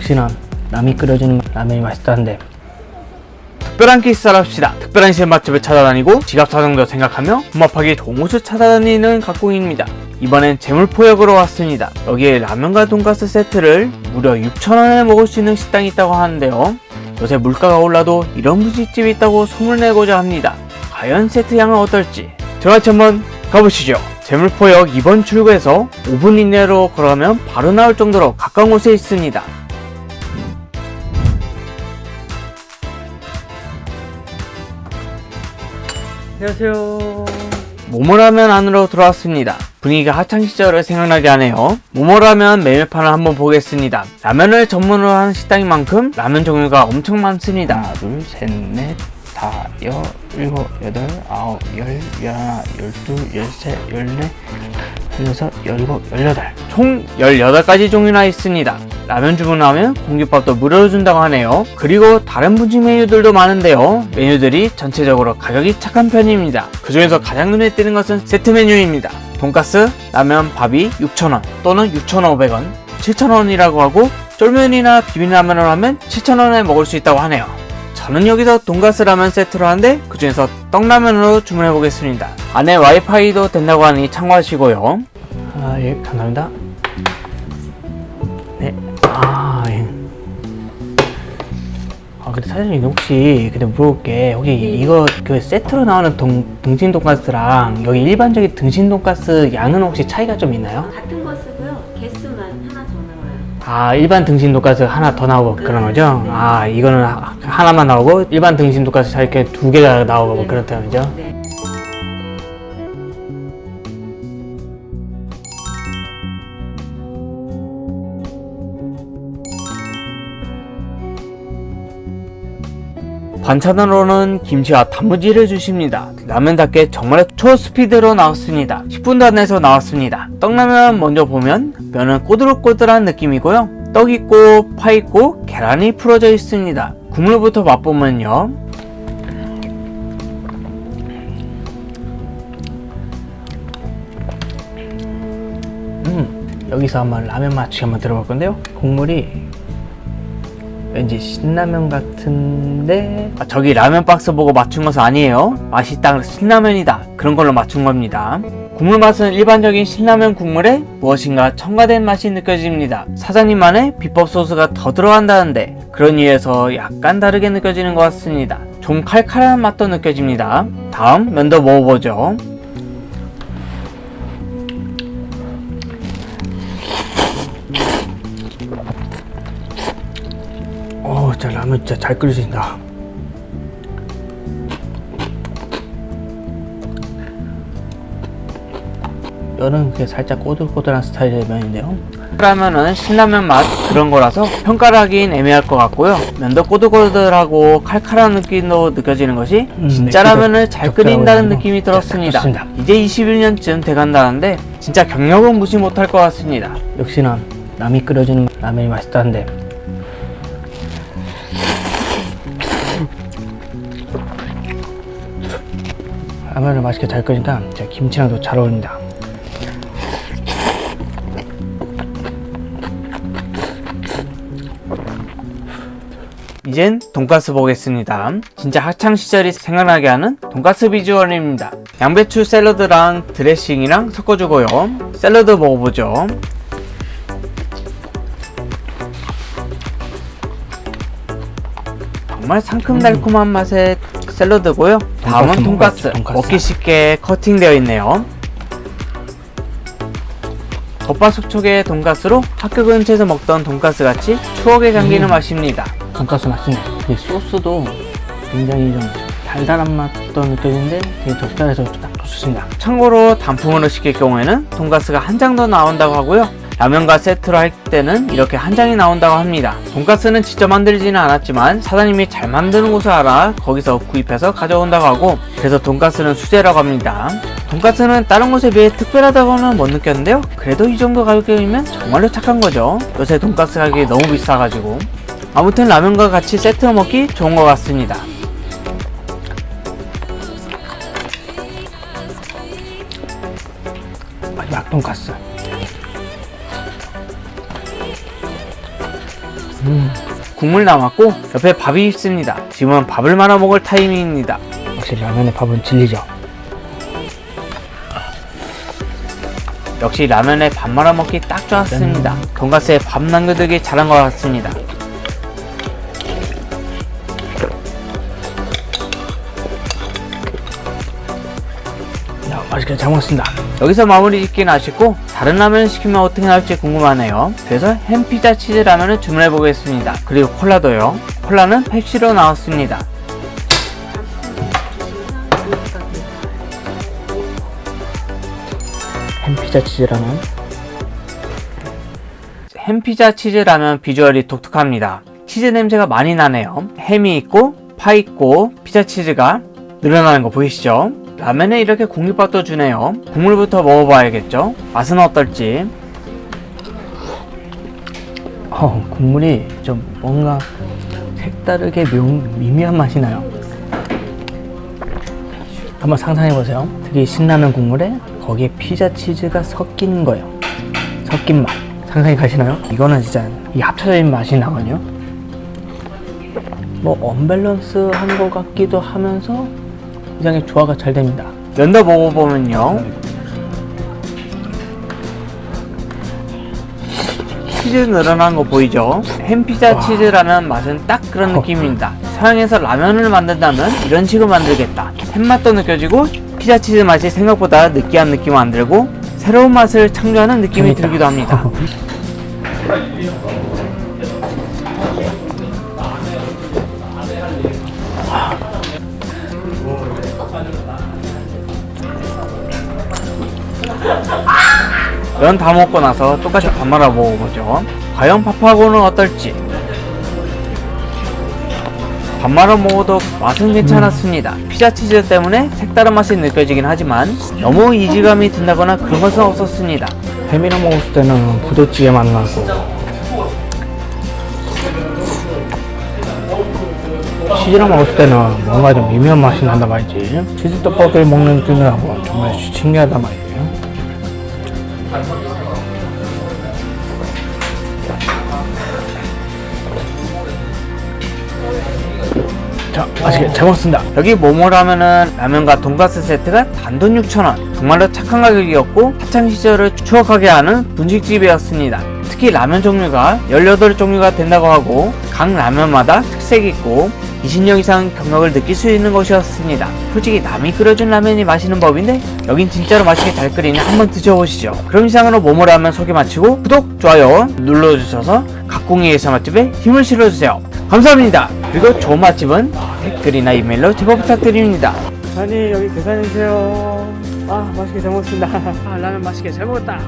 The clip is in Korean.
역시나 남이 끓여주는 라면이 맛있다는데 특별한 키스를 합시다. 특별한 실 맛집을 찾아다니고 지갑 사정도 생각하며 좋은 곳을 찾아다니는 각공입니다. 이번엔 재물포역으로 왔습니다. 여기에 라면과 돈가스 세트를 무려 6,000원에 먹을 수 있는 식당이 있다고 하는데요. 요새 물가가 올라도 이런 분식집이 있다고 소문내고자 합니다. 과연 세트 양은 어떨지 저같이 한번 가보시죠. 재물포역 2번 출구에서 5분 이내로 걸어가면 바로 나올 정도로 가까운 곳에 있습니다. 안녕하세요. 모모라면 안으로 들어왔습니다. 분위기가 하창 시절을 생각나게 하네요. 모모라면 메뉴판을 한번 보겠습니다. 라면을 전문으로 하는 식당인 만큼 라면 종류가 엄청 많습니다. 하나, 둘, 셋, 넷, 다, 여, 일곱, 여덟, 아홉, 열, 열하나, 열두, 열세, 열네, 열여섯, 열일곱, 열여덟. 총 18가지 종류나 있습니다. 라면 주문하면 공깃밥도 무료로 준다고 하네요. 그리고 다른 분식 메뉴들도 많은데요. 메뉴들이 전체적으로 가격이 착한 편입니다. 그 중에서 가장 눈에 띄는 것은 세트 메뉴입니다. 돈가스, 라면, 밥이 6,000원 또는 6,500원, 7,000원이라고 하고 쫄면이나 비빔라면을 하면 7,000원에 먹을 수 있다고 하네요. 저는 여기서 돈가스 라면 세트로 하는데 그 중에서 떡라면으로 주문해 보겠습니다. 안에 와이파이도 된다고 하니 참고하시고요. 아 예 감사합니다 네 아 예. 아 근데 사장님 혹시 근데 물어볼 게 혹시 이거 그 세트로 나오는 동, 등심 돈가스랑 여기 일반적인 등심 돈가스 양은 혹시 차이가 좀 있나요? 같은 거 쓰고요. 개수만 하나 더 나와요. 아 일반 등심 돈가스 하나 더 나오고 그런 거죠? 아 이거는 하- 하나만 나오고 일반 등심 돈가스 이렇게 두 개가 나오고 뭐 그렇다는 거죠? 네. 반찬으로는 김치와 단무지를 주십니다. 라면답게 정말 초스피드로 나왔습니다. 10분도 안 돼서 나왔습니다. 떡라면 먼저 보면 면은 꼬들꼬들한 느낌이고요. 떡 있고 파 있고 계란이 풀어져 있습니다. 국물부터 맛보면요. 음, 여기서 한번 라면 맛이 한번 들어볼 건데요. 국물이 왠지 신라면 같은데 아, 저기 라면 박스 보고 맞춘 것은 아니에요. 맛있다 신라면이다 그런 걸로 맞춘 겁니다. 국물 맛은 일반적인 신라면 국물에 무엇인가 첨가된 맛이 느껴집니다. 사장님만의 비법 소스가 더 들어간다는데 그런 이유에서 약간 다르게 느껴지는 것 같습니다. 좀 칼칼한 맛도 느껴집니다. 다음 면도 먹어보죠. 진짜 라면 진짜 잘 끓이신다. 면은 그게 살짝 꼬들꼬들한 스타일의 면인데요. 라면은 신라면 맛 그런 거라서 평가를 하긴 애매할 것 같고요. 면도 꼬들꼬들하고 칼칼한 느낌도 느껴지는 것이 음, 진짜 네, 라면을 잘 끓인다는. 느낌이 네, 들었습니다. 좋습니다. 이제 21년쯤 돼간다는데 진짜 경력은 무시 못할 것 같습니다. 역시나 남이 끓여주는 라면이 맛있다는데 라면을 맛있게 잘 끓이니까 진짜 김치랑도 잘 어울립니다. 이젠 돈가스 보겠습니다. 진짜 학창 시절이 생각나게 하는 돈가스 비주얼입니다. 양배추 샐러드랑 드레싱이랑 섞어주고요. 샐러드 먹어보죠. 정말 상큼달콤한 맛의 샐러드고요. 다음은 돈가스. 먹기 쉽게 커팅되어 있네요. 겉바속 촉의 돈가스로 학교 근처에서 먹던 돈가스 같이 추억에 잠기는 맛입니다. 돈가스 맛있네. 이 소스도 굉장히 좀 달달한 맛도 느껴지는데 되게 적당해서 딱 좋습니다. 참고로 단품으로 시킬 경우에는 돈가스가 한 장 더 나온다고 하고요. 라면과 세트로 할 때는 이렇게 한 장이 나온다고 합니다. 돈가스는 직접 만들지는 않았지만 사장님이 잘 만드는 곳을 알아 거기서 구입해서 가져온다고 하고 그래서 돈가스는 수제라고 합니다. 돈가스는 다른 곳에 비해 특별하다고는 못 느꼈는데요. 그래도 이 정도 가격이면 정말로 착한 거죠. 요새 돈가스 가격이 너무 비싸가지고 아무튼 라면과 같이 세트로 먹기 좋은 것 같습니다. 마지막 돈가스. 국물 남았고 옆에 밥이 있습니다. 지금은 밥을 말아 먹을 타이밍입니다. 확실히 라면에 밥은 진리죠. 역시 라면에 밥 말아 먹기 딱 좋았습니다. 돈가스에 밥 남겨두기 잘한 것 같습니다. 야, 맛있게 잘 먹었습니다. 여기서 마무리 짓긴 아쉽고 다른 라면 시키면 어떻게 나올지 궁금하네요. 그래서 햄피자 치즈 라면을 주문해 보겠습니다. 그리고 콜라도요. 콜라는 펩시로 나왔습니다. 햄피자 치즈 라면 햄피자 치즈 라면 비주얼이 독특합니다. 치즈 냄새가 많이 나네요. 햄이 있고 파 있고 피자 치즈가 늘어나는 거 보이시죠? 라면에 이렇게 공깃밥도 주네요. 국물부터 먹어봐야겠죠? 맛은 어떨지. 어, 국물이 좀 뭔가 색다르게 묘, 미미한 맛이 나요. 한번 상상해 보세요. 특히 신라면 국물에 거기에 피자 치즈가 섞인 거예요. 섞인 맛. 상상이 가시나요? 이거는 진짜 이 합쳐진 맛이 나거든요. 뭐 언밸런스한 것 같기도 하면서 굉장히 조화가 잘 됩니다. 면도 먹어보면요. 치즈 늘어난 거 보이죠? 햄피자 치즈라는 맛은 딱 그런 느낌입니다. 서양에서 라면을 만든다면 이런 식으로 만들겠다. 햄맛도 느껴지고 피자 치즈 맛이 생각보다 느끼한 느낌 안 들고 새로운 맛을 창조하는 느낌이. 들기도 합니다. 면 다 먹고 나서 똑같이 밥 말아 먹어보죠. 과연 밥하고는 어떨지. 밥 말아 먹어도 맛은 괜찮았습니다. 피자 치즈 때문에 색다른 맛이 느껴지긴 하지만 너무 이질감이 든다거나 그런 것은 없었습니다. 햄이랑 먹었을 때는 부대찌개 맛 나고 치즈랑 먹었을 때는 뭔가 좀 미묘한 맛이 난단 말이지 치즈 떡볶이를 먹는 느낌이라고 정말 신기하단 말이에요 자 맛있게 잘 먹었습니다 여기 모모라면은 라면과 돈가스 세트가 단돈 6,000원. 정말로 착한 가격이었고 학창 시절을 추억하게 하는 분식집이었습니다. 특히 라면 종류가 18종류가 된다고 하고 각 라면마다 특색이 있고 20년 이상 경력을 느낄 수 있는 곳이었습니다. 솔직히 남이 끓여준 라면이 맛있는 법인데 여긴 진짜로 맛있게 잘 끓이니 한번 드셔보시죠. 그럼 이상으로 모모라면 소개 마치고 구독, 좋아요 눌러주셔서 각공의 예사 맛집에 힘을 실어주세요. 감사합니다. 그리고 좋은 맛집은 댓글이나 이메일로 제보 부탁드립니다. 아니 여기 계산해주세요 아 맛있게 잘 먹었습니다 아 라면 맛있게 잘 먹었다